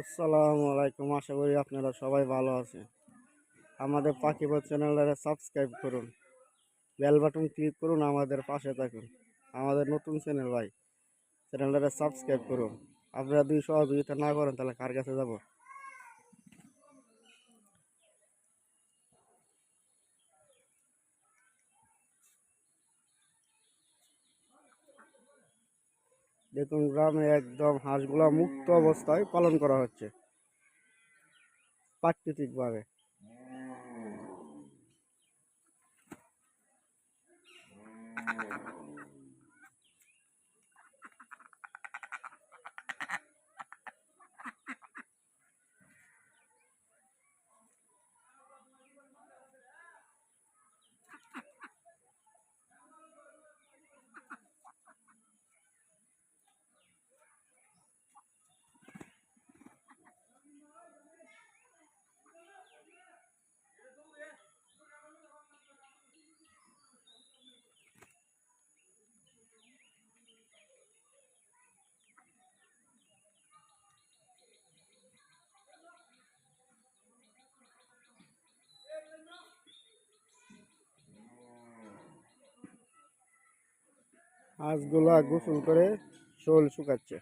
আসসালামু আলাইকুম, আশা করি আপনারা সবাই ভালো আছেন। আমাদের পাখিপথ চ্যানেলটাকে সাবস্ক্রাইব করুন, বেল বাটন ক্লিক করুন, আমাদের পাশে থাকুন। আমাদের নতুন চ্যানেল ভাই চ্যানেলটা সাবস্ক্রাইব করুন। আপনারা দুই সহযোগিতা না করেন, তাহলে কার কাছে যাব? দেখুন গ্রামে একদম হাঁসগুলা মুক্ত অবস্থায় পালন করা হচ্ছে। প্রাকৃতিকভাবে। হাঁসগুলা গোসল করে শোল শুকাচ্ছে।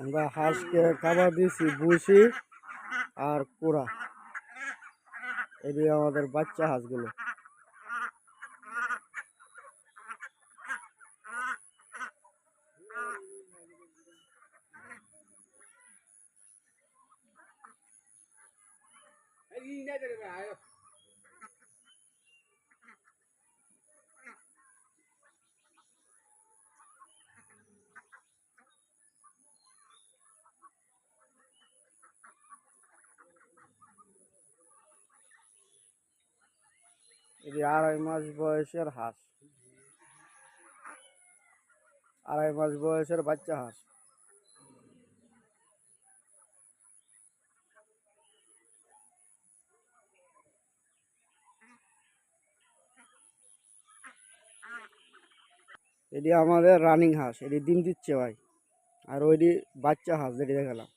আমরা হাঁসকে খাবার দিয়েছি ভুসি আর কুড়া। এটি আমাদের বাচ্চা হাঁসগুলো। এটি আড়াই মাস বয়সের হাঁস। আড়াই মাস বয়সের বাচ্চা হাঁস। এটি আমাদের রানিং হাঁস, এটি ডিম দিচ্ছে ভাই। আর ওইটি বাচ্চা হাঁস যেটি দেখালাম।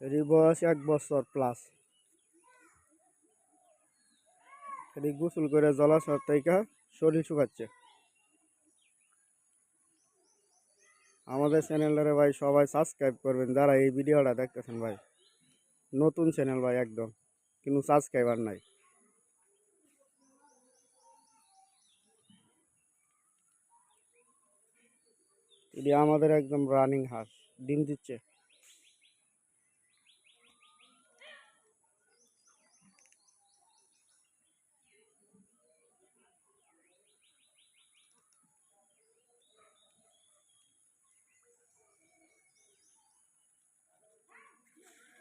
এটি বয়স এক বছর প্লাস এটি গোসল করে জলাশয় থেকে শরীর শুকাচ্ছে। আমাদের চ্যানেলটারে ভাই সবাই সাবস্ক্রাইব করবেন, যারা এই ভিডিওটা দেখতেছেন ভাই। নতুন চ্যানেল ভাই একদম, কিন্তু সাবস্ক্রাইবার নাই। এটি আমাদের একদম রানিং হাঁস ডিম দিচ্ছে।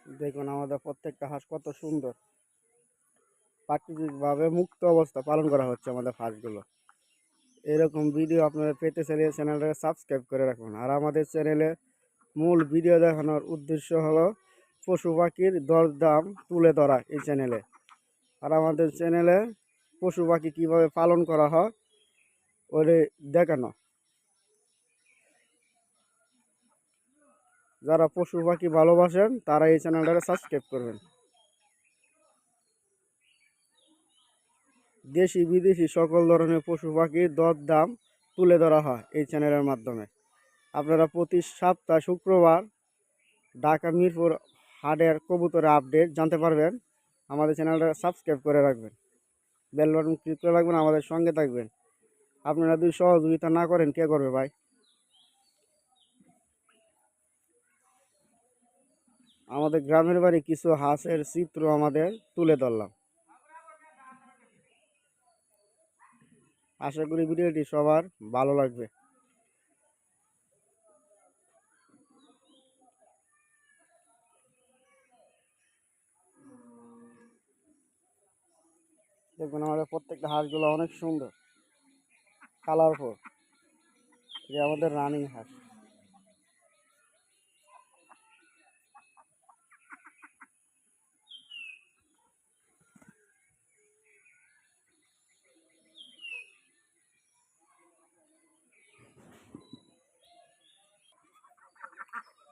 দেখুন, আমাদের প্রত্যেকটা হাঁস কত সুন্দর। প্রাকৃতিকভাবে মুক্ত অবস্থা পালন করা হচ্ছে আমাদের হাঁসগুলো। এরকম ভিডিও আপনারা পেতে চাইলে চ্যানেলটাকে সাবস্ক্রাইব করে রাখুন। আর আমাদের চ্যানেলে মূল ভিডিও দেখানোর উদ্দেশ্য হলো পশু পাখির দরদাম তুলে ধরা এই চ্যানেলে আর আমাদের চ্যানেলে পশু পাখি কীভাবে পালন করা হয় ওরে দেখানো। যারা পশু পাখি ভালোবাসেন, তারা এই চ্যানেলটাকে সাবস্ক্রাইব করবেন। দেশি, বিদেশি সকল ধরনের পশু পাখির দর দাম তুলে ধরা হয় এই চ্যানেলের মাধ্যমে। আপনারা প্রতি সপ্তাহ শুক্রবার ঢাকা মিরপুর হাটের কবুতরের আপডেট জানতে পারবেন। আমাদের চ্যানেলটা সাবস্ক্রাইব করে রাখবেন। বেল বাটন ক্লিক করে রাখবেন, আমাদের সঙ্গে থাকবেন। আপনারা যদি সহযোগিতা না করেন, কে করবে ভাই? আমাদের গ্রামের বাড়ি কিছু হাঁসের চিত্র আমাদের তুলে ধরলাম। আশা করি ভিডিওটি সবার ভালো লাগবে। দেখবেন আমাদের প্রত্যেকটা হাঁসগুলো অনেক সুন্দর কালারফুল আমাদের রানিং হাঁস।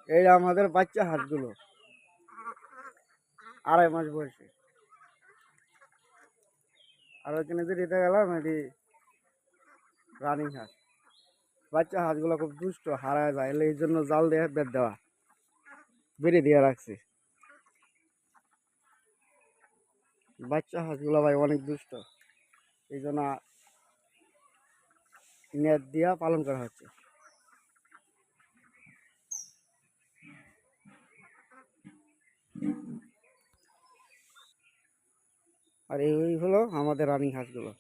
এই আমাদের বাচ্চা হাঁসগুলো আড়াই মাস বয়সে। আর ওইখানে যে দিতে গেলাম, এটি রানিং হাঁস বাচ্চা হাঁসগুলো খুব দুষ্ট, হারায় যায়। এলে এই জন্য জাল দিয়ে বেদ দেওয়া বেড়ে দিয়ে রাখছি। বাচ্চা হাঁসগুলো ভাই অনেক দুষ্ট। এই জন্য নেট দিয়া পালন করা হচ্ছে। আর এই হলো আমাদের রানিং হাঁসগুলো।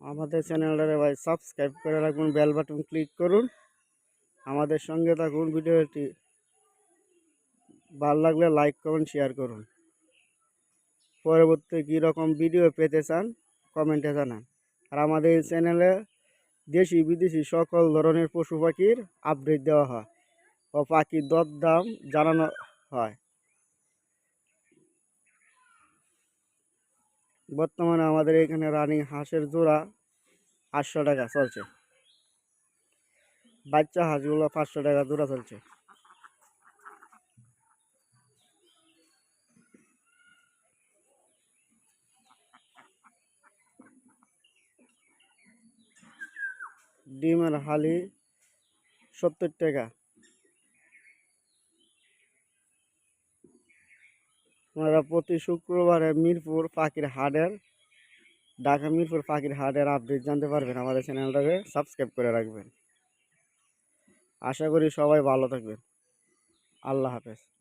আমাদের চ্যানেলটারে ভাই সাবস্ক্রাইব করে রাখুন, বেল বাটন ক্লিক করুন। আমাদের সঙ্গে থাকুন, ভিডিওটি ভালো লাগলে লাইক করুন শেয়ার করুন। পরবর্তী কী রকম ভিডিও পেতে চান কমেন্টে জানান। আর আমাদের এই চ্যানেলে দেশি বিদেশি সকল ধরনের পশু পাখির আপডেট দেওয়া হয় ও পাখির দর দাম জানানো হয়। বর্তমানে আমাদের এখানে রানিং হাঁসের জোড়া আটশো টাকা চলছে। বাচ্চা হাঁসগুলো পাঁচশো টাকা জোড়া চলছে। ডিমের হালি সত্তর টাকা। আপনারা প্রতি শুক্রবারে মিরপুর পাখির হাটের, ঢাকা মিরপুর পাখির হাটের আপডেট জানতে পারবেন। আমাদের চ্যানেলটাকে সাবস্ক্রাইব করে রাখবেন। আশা করি সবাই ভালো থাকবেন। আল্লাহ হাফেজ।